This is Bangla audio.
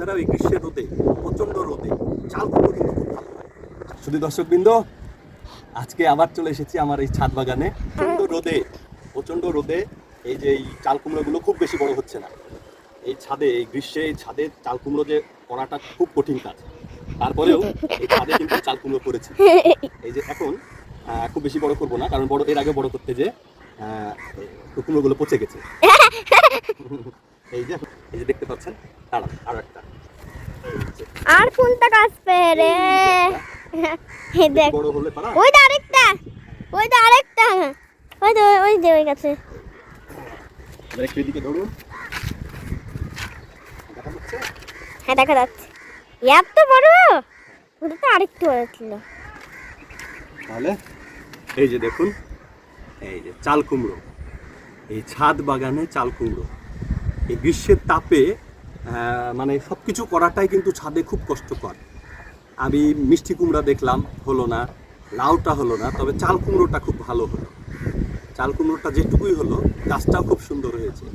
আপনারাও এই গ্রীষ্মের রোদে প্রচণ্ড রোদে চাল কুমড়ো কিন্তু খুব ভালো হয় শুধু দর্শকবৃন্দ আজকে আবার চলে এসেছি আমার এই ছাদ বাগানে। প্রচণ্ড রোদে প্রচণ্ড রোদে এই যে এই চাল কুমড়োগুলো খুব বেশি বড় হচ্ছে না। এই ছাদে এই গ্রীষ্মে এই ছাদে চাল কুমড়ো যে করাটা খুব কঠিন কাজ। তারপরেও এই ছাদে কিন্তু চাল কুমড়ো করেছি। এই যে এখন খুব বেশি বড় করব না কারণ বড় এর আগে বড় করতে যে কুমড়োগুলো পচে গেছে। এই যে এই যে দেখতে পাচ্ছেন দাঁড়ান আরও একটা। আর কোনটা গাছ পেরে হে দেখ বড় হলে পারা ওই তো আরেকটা ওই তো আরেকটা। ওই ওই যে ওই গাছে এবার একটু এদিকে ধরুন। দেখা যাচ্ছে? হ্যাঁ দেখা যাচ্ছে। এত বড়। ওটা তো আরেকটু বড় ছিল। তাহলে এই যে দেখুন এই যে চাল কুমড়ো। এই ছাদ বাগানে চাল কুমড়ো। এই গ্রীষ্মের তাপে মানে সব কিছু করাটাই কিন্তু ছাদে খুব কষ্টকর। আমি মিষ্টি কুমড়া দেখলাম, হলো না, লাউটা হলো না, তবে চাল কুমড়োটা খুব ভালো হলো। চাল কুমড়োটা যেটুকুই হলো, গাছটাও খুব সুন্দর হয়েছে।